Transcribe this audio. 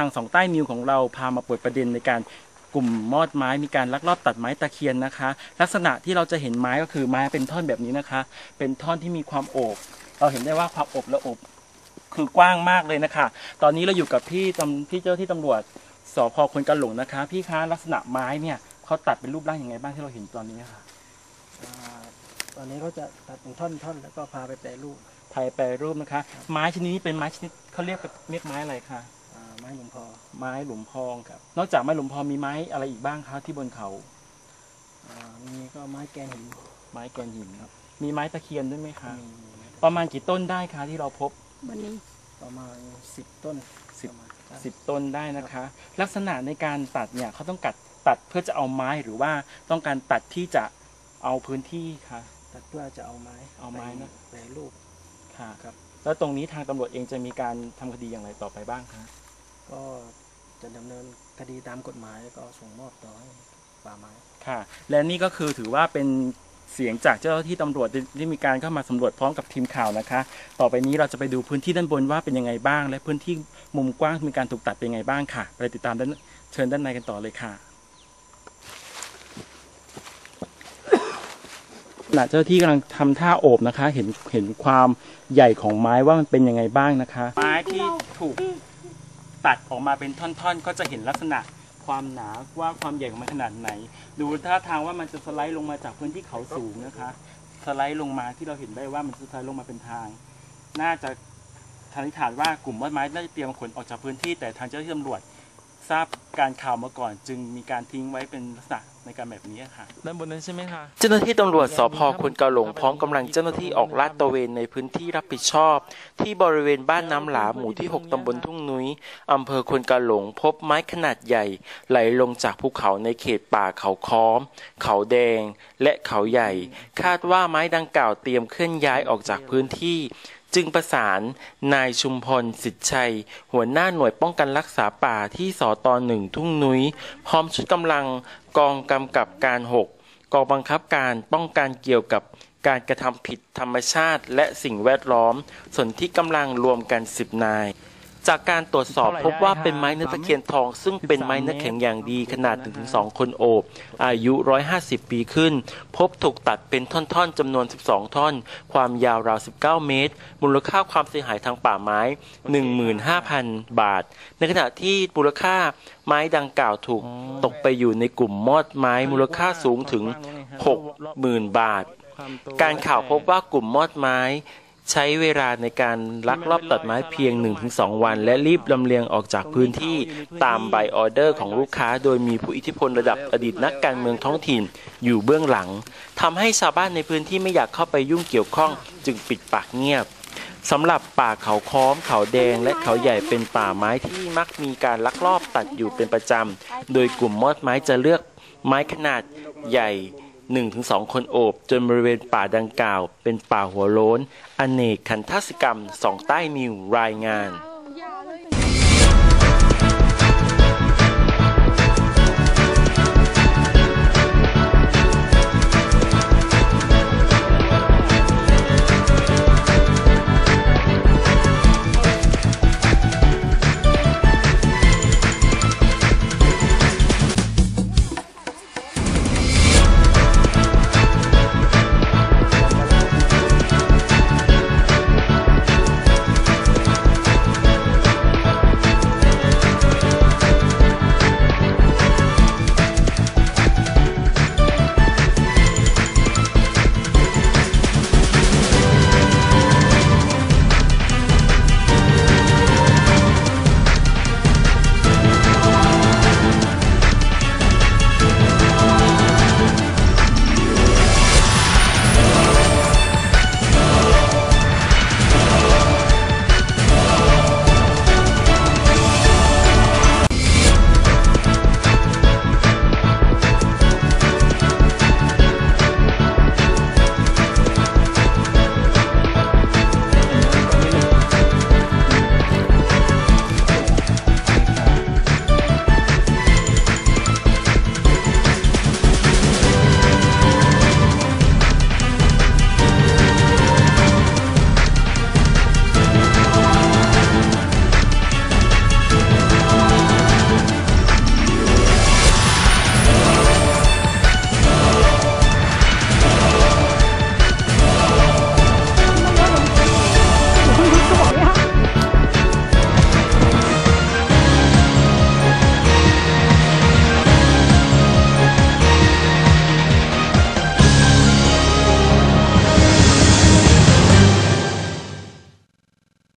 างสองใต้นิวของเราพามาเปิดประเด็นในการกลุ่มมอดไม้มีการลักลอบตัดไม้ตะเคียนนะคะ ลักษณะที่เราจะเห็นไม้ก็คือไม้เป็นท่อนแบบนี้นะคะ เป็นท่อนที่มีความโอบเราเห็นได้ว่าความอบและอบคือกว้างมากเลยนะคะ ตอนนี้เราอยู่กับพี่ตำพี่เจ้าที่ตำรวจสพควนกระหลงนะคะ พี่คะลักษณะไม้เนี่ยเขาตัดเป็นรูปร่างยังไงบ้างที่เราเห็นตอนนี้ค่ะอ่าตอนนี้เขาจะตัดเป็นท่อนๆแล้วก็พาไปแปรรูปไทยแปรรูปนะคะ ไม้ชนิดนี้เป็นไม้ชนิดเขาเรียกเรียกไม้อะไรคะ อ่าไม้หลวงพอไม้หลุมพองครับ นอกจากไม้หลุมพองมีไม้อะไรอีกบ้างคะที่บนเขา อ่ามีก็ไม้แกนหินไม้แกนหินครับ มีไม้ตะเคียนด้วยไหมคะ มีมีไม้ประมาณกี่ต้นได้คะที่เราพบ วันนี้ประมาณสิบต้นสิบ ประมาณสิบต้นได้นะคะ ลักษณะในการตัดเนี่ยเขาต้องกัดตัดเพื่อจะเอาไม้หรือว่าต้องการตัดที่จะเอาพื้นที่คะตัดเพื่อจะเอาไม้เอาไม้นะปแปรรูป ค่ะ ครับ แล้วตรงนี้ทางตำรวจเองจะมีการทำคดีอย่างไรต่อไปบ้างคะก็จะดำเนินคดีตามกฎหมายแล้วก็ส่งมอบต่อให้ป่าไม้ ค่ะ และนี่ก็คือถือว่าเป็นเสียงจากเจ้าหน้าที่ตำรวจที่ที่มีการเข้ามาสำรวจพร้อมกับทีมข่าวนะคะ ต่อไปนี้เราจะไปดูพื้นที่ด้านบนว่าเป็นยังไงบ้าง และพื้นที่มุมกว้างมีการถูกตัดเป็นยังไงบ้างค่ะ ไปติดตามด้านเชิญด้านในกันต่อเลยค่ะ ขณะเจ้าที่กำลังทำท่าโอบนะคะ เห็นเห็นความใหญ่ของไม้ว่ามันเป็นยังไงบ้างนะคะ ไม้ที่ถูกตัดออกมาเป็นท่อนๆ ก็จะเห็นลักษณะความหนาว่าความใหญ่ของมันขนาดไหน ดูท่าทางว่ามันจะสไลด์ลงมาจากพื้นที่เขาสูงนะคะ สไลด์ลงมาที่เราเห็นได้ว่ามันสไลด์ลงมาเป็นทาง น่าจะสันนิษฐานว่ากลุ่มมอดไม้น่าจะเตรียมขนออกจากพื้นที่แต่ทางเจ้าหน้าที่ตำรวจ ทราบการข่าวมาก่อน จึงมีการทิ้งไว้เป็นลักษณะในการแบบนี้ค่ะด้านบนนั้นใช่ไหมคะเจ้าหน้าที่ตำรวจสพควนกาหลงพร้อมกำลังเจ้าหน้าที่ออกลาดตระเวนในพื้นที่รับผิดชอบ ที่บริเวณบ้านน้ำหลาหมู่ที่ 6ตำบลทุ่งนุ้ยอำเภอควนกาหลงพบไม้ขนาดใหญ่ ไหลลงจากภูเขาในเขตป่าเขาค้อม เขาแดง และเขาใหญ่ คาดว่าไม้ดังกล่าวเตรียมเคลื่อนย้ายออกจากพื้นที่ จึงประสานนายชุมพรสิทธิชัย หัวหน้าหน่วยป้องกันรักษาป่าที่สตหนึ่งทุ่งนุ้ย พร้อมชุดกำลังกองกำกับการ 6 กองบังคับการป้องกันเกี่ยวกับการกระทำผิดธรรมชาติและสิ่งแวดล้อม ส่วนที่กำลังรวมกัน 10 นาย จากการตรวจสอบพบว่าเป็นไม้เนื้อตะเคียนทอง ซึ่งเป็นไม้เนื้อแข็งอย่างดีขนาด 1-2 คนโอบ อายุ 150 ปีขึ้น พบถูกตัดเป็นท่อนๆจำนวน 12 ท่อน ความยาวราว 19 เมตร มูลค่าความเสียหายทางป่าไม้ 15,000 บาท ในขณะที่มูลค่าไม้ดังกล่าวถูกตกไปอยู่ในกลุ่มมอดไม้มูลค่าสูงถึง 60,000 บาท การข่าวพบว่ากลุ่มมอดไม้ ใช้เวลาในการลักลอบตัดไม้เพียง 1-2 วัน และรีบลำเลียงออกจากพื้นที่ตามใบออเดอร์ของลูกค้า โดยมีผู้อิทธิพลระดับอดีตนักการเมืองท้องถิ่นอยู่เบื้องหลังทำให้ชาวบ้านในพื้นที่ไม่อยากเข้าไปยุ่งเกี่ยวข้องจึงปิดปากเงียบสำหรับป่าเขาค้อม เขาแดง และเขาใหญ่เป็นป่าไม้ที่มักมีการลักลอบตัดอยู่เป็นประจำ โดยกลุ่มมอดไม้จะเลือกไม้ขนาดใหญ่ หนึ่งถึงสองคนโอบจนบริเวณป่าดังกล่าว เป็นป่าหัวโล้น อเนกขันทศกรรมสองใต้นิวรายงาน